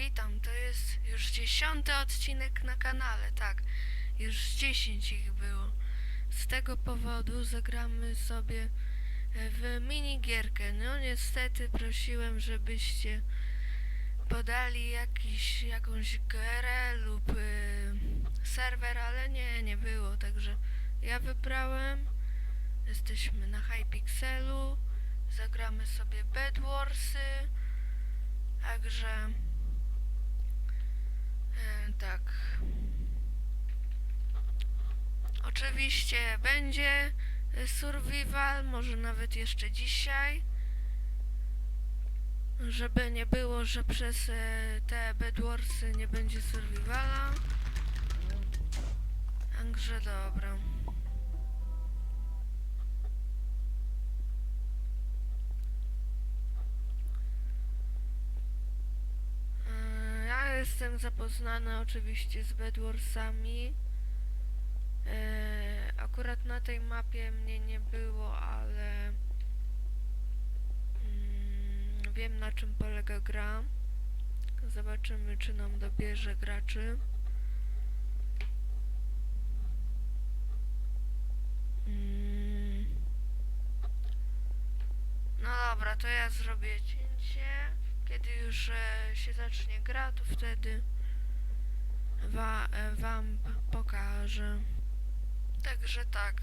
witam. To jest już dziesiąty odcinek na kanale, tak. Już dziesięć ich było. Z tego powodu zagramy sobie e, w minigierkę. No niestety prosiłem, żebyście podali jakiś, jakąś grę lub y, serwer, ale nie, nie było, także ja wybrałem. Jesteśmy na Hypixelu. Zagramy sobie Bedwarsy. Także e, tak. Oczywiście będzie survival, może nawet jeszcze dzisiaj. Żeby nie było, że przez e, te Bedwarsy nie będzie survivala. Także dobra. Jestem zapoznana oczywiście z Bedwarsami. E, Akurat na tej mapie mnie nie było, ale mm, wiem na czym polega gra. Zobaczymy, czy nam dobierze graczy. Mm. No dobra, to ja zrobię cięcie. Kiedy już e, się zacznie gra, to wtedy wa, e, wam pokażę. Także tak.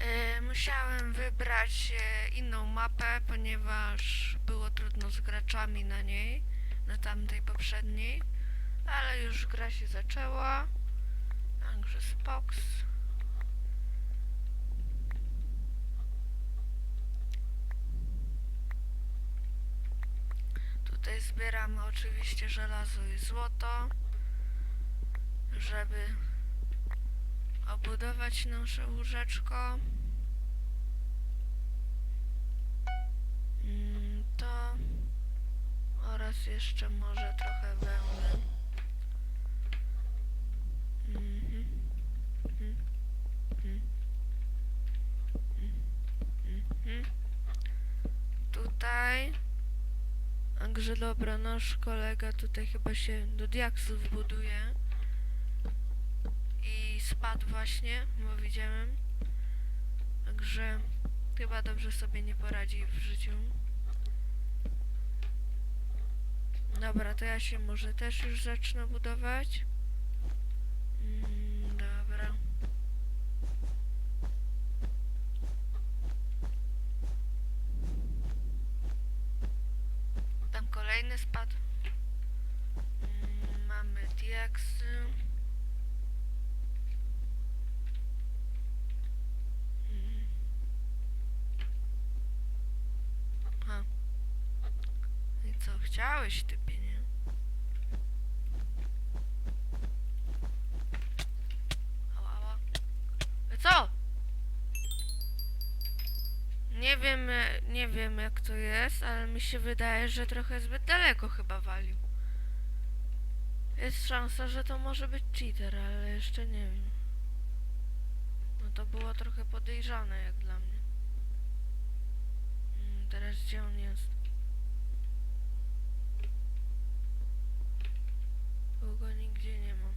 E, musiałem wybrać e, inną mapę, ponieważ było trudno z graczami na niej, na tamtej poprzedniej. Ale już gra się zaczęła. Także Spox. Tutaj zbieramy oczywiście żelazo i złoto, żeby obudować nasze łóżeczko. Mm, To oraz jeszcze może trochę wełny. Także dobra, nasz kolega tutaj chyba się do diaksów buduje. I spadł właśnie, bo widziałem. Także chyba dobrze sobie nie poradzi w życiu. Dobra, to ja się może też już zacznę budować. Kolejny spadł. Mm, mamy diaksy. Mm. A. I co chciałeś, typie, nie? Nie wiem jak to jest, ale mi się wydaje, że trochę zbyt daleko chyba walił. Jest szansa, że to może być cheater, ale jeszcze nie wiem. No to było trochę podejrzane jak dla mnie. Mm, Teraz gdzie on jest? Bo go nigdzie nie ma.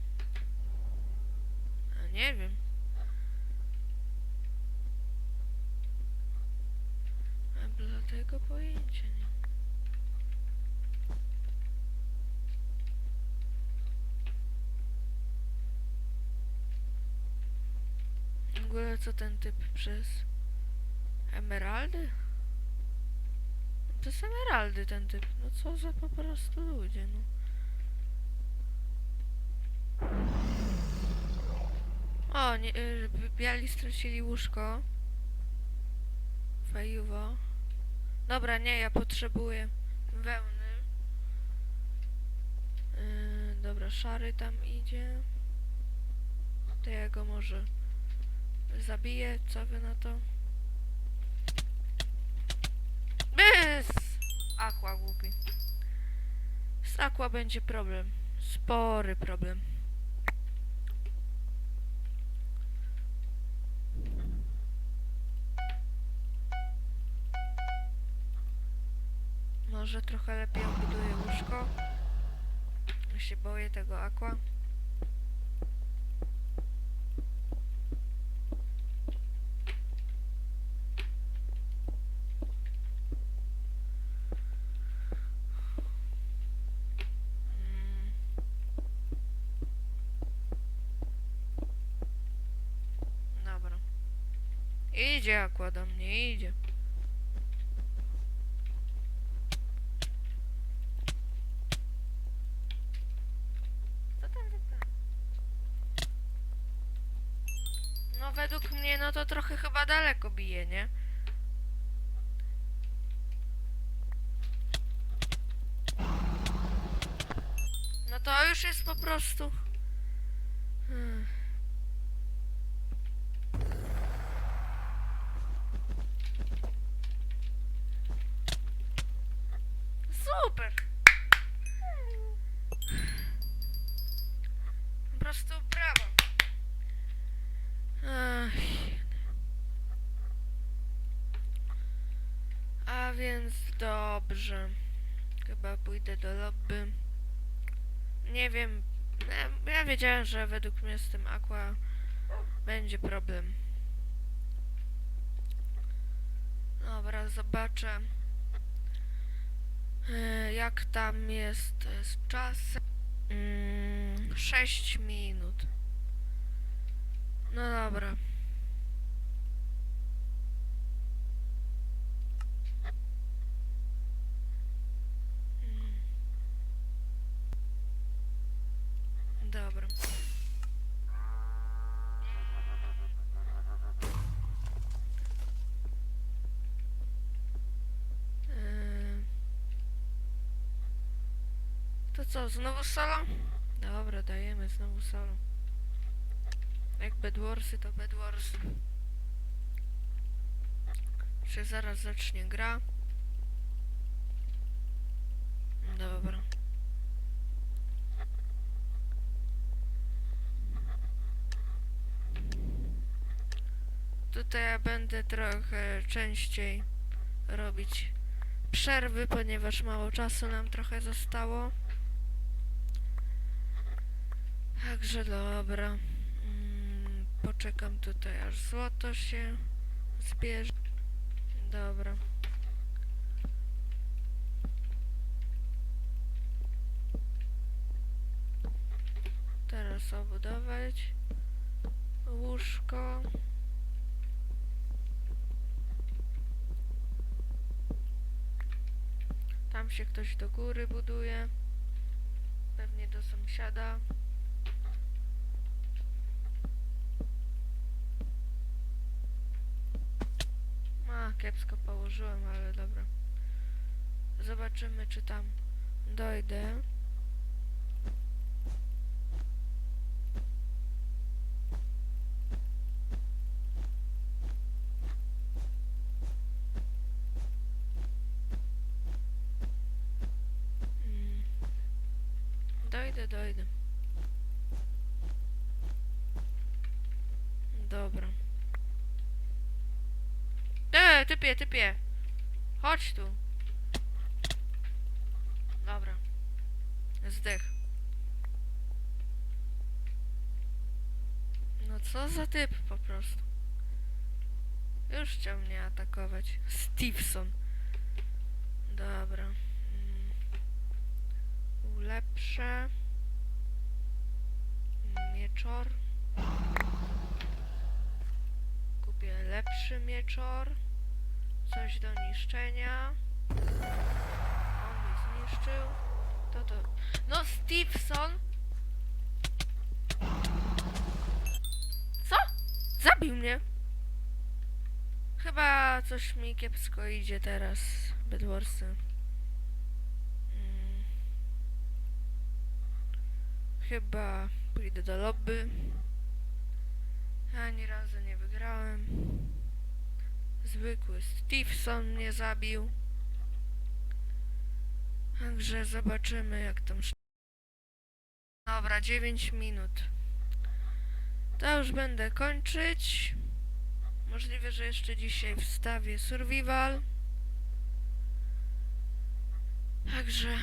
A nie wiem. A dlatego pojęcia nie mam. W ogóle co ten typ przez emeraldy? Jest emeraldy ten typ. No co za po prostu ludzie, no. O, nie, y, biali stracili łóżko. Fajuwo. Dobra, nie, ja potrzebuję wełny. Yy, dobra, szary tam idzie. To ja go może zabiję. Co wy na to? Bys! Aqua głupi. Z Aqua będzie problem. Spory problem. Może trochę lepiej obuduję łóżko. się boję tego aqua. Mm. Dobra. Idzie aqua do mnie, idzie. No według mnie no to trochę chyba daleko bije, nie? No to już jest po prostu... Hmm. Super! Po prostu brawo. A więc dobrze. Chyba pójdę do lobby. Nie wiem. Ja, ja wiedziałem, że według mnie z tym aqua będzie problem. Dobra, zobaczę. E, Jak tam jest e, z czasem? Mm, 6 minut. No dobra. Mm. Dobra. Yy. To co, znowu solo? Dobra, dajemy znowu solo. Jak Bedwarsy, to Bedwarsy. Czy zaraz zacznie gra? Dobra. Tutaj ja będę trochę częściej robić przerwy, ponieważ mało czasu nam trochę zostało. Także dobra. Mm, poczekam tutaj aż złoto się zbierze. Dobra. Teraz obudować łóżko. Tam się ktoś do góry buduje. Pewnie do sąsiada. Kiepsko położyłem, ale dobra. Zobaczymy, czy tam dojdę. Mm. Dojdę, dojdę. Dobra. Typie, typie. Chodź tu. Dobra. Zdech. No co za typ po prostu. Już chciał mnie atakować. Stevenson. Dobra. Mm. Ulepszę. Mieczor. Kupię lepszy mieczor. Coś do niszczenia. On mnie zniszczył. To to. No Stevenson! Co? Zabił mnie. Chyba coś mi kiepsko idzie teraz, Bedwarsy. Mm. Chyba pójdę do lobby. Ani razu nie wygrałem. Zwykły Stevenson mnie zabił. Także zobaczymy jak tam... Dobra, 9 minut. To już będę kończyć. Możliwe, że jeszcze dzisiaj wstawię survival. Także